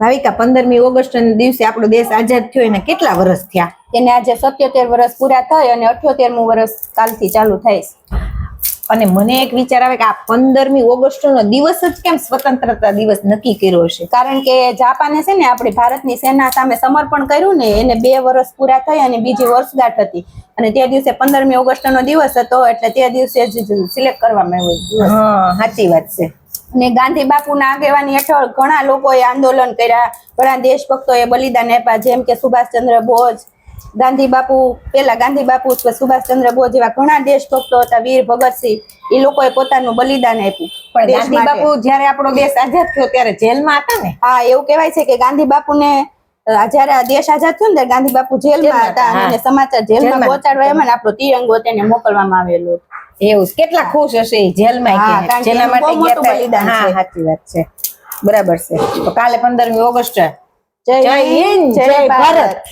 ભાવિકા પંદરમી ઓગસ્ટ દિવસે આપણો દેશ આઝાદ થયો એને કેટલા વર્ષ થયા? એને આજે સત્યોતેર વર્ષ પૂરા થાય અને અઠ્યોતેરમું વર્ષ કાલથી ચાલુ થાય અને મને એક વિચાર આવે કે આ પંદરમી ઓગસ્ટ નો દિવસ જ કેમ સ્વતંત્રતા દિવસ નક્કી કર્યો હશે કારણ કે જાપાને છે ને આપણે ભારતની સેના સામે સમર્પણ કર્યું ને એને બે વર્ષ પૂરા થઈ અને બીજી વર્ષગાંઠ હતી. અને તે દિવસે પંદરમી ઓગસ્ટ નો દિવસ હતો એટલે તે દિવસે જ સિલેક્ટ કરવામાં આવ્યો સાચી વાત છે. અને ગાંધી બાપુના આગેવાની હેઠળ ઘણા લોકોએ આંદોલન કર્યા. ઘણા દેશભક્તોએ બલિદાન આપ્યા જેમ કે સુભાષચંદ્ર બોઝ. ગાંધી બાપુ પેલા ગાંધી બાપુ સુભાષચંદ્ર બોઝ એવા ઘણા દેશભક્તો હતા વીર ભગતસિંહ. એ લોકોએ પોતાનું બલિદાન આપ્યું. પણ ગાંધી બાપુ જયારે આપણો દેશ આઝાદ થયો ત્યારે જેલમાં હતા ને? હા એવું કહેવાય છે કે ગાંધી બાપુને જયારે આ દેશ આઝાદ થયો ને ત્યારે ગાંધી બાપુ જેલમાં હતા અને સમાચાર જેલમાં જેલમાં પહોંચાડવા એમાં આપણો તિરંગો તેને મોકલવામાં આવેલો એવું કેટલા ખુશ હશે જેલમાં જેના માટે ગયા. હા સાચી વાત છે. બરાબર છે. તો કાલે પંદરમી ઓગસ્ટ જય હિન્દ, જય ભારત.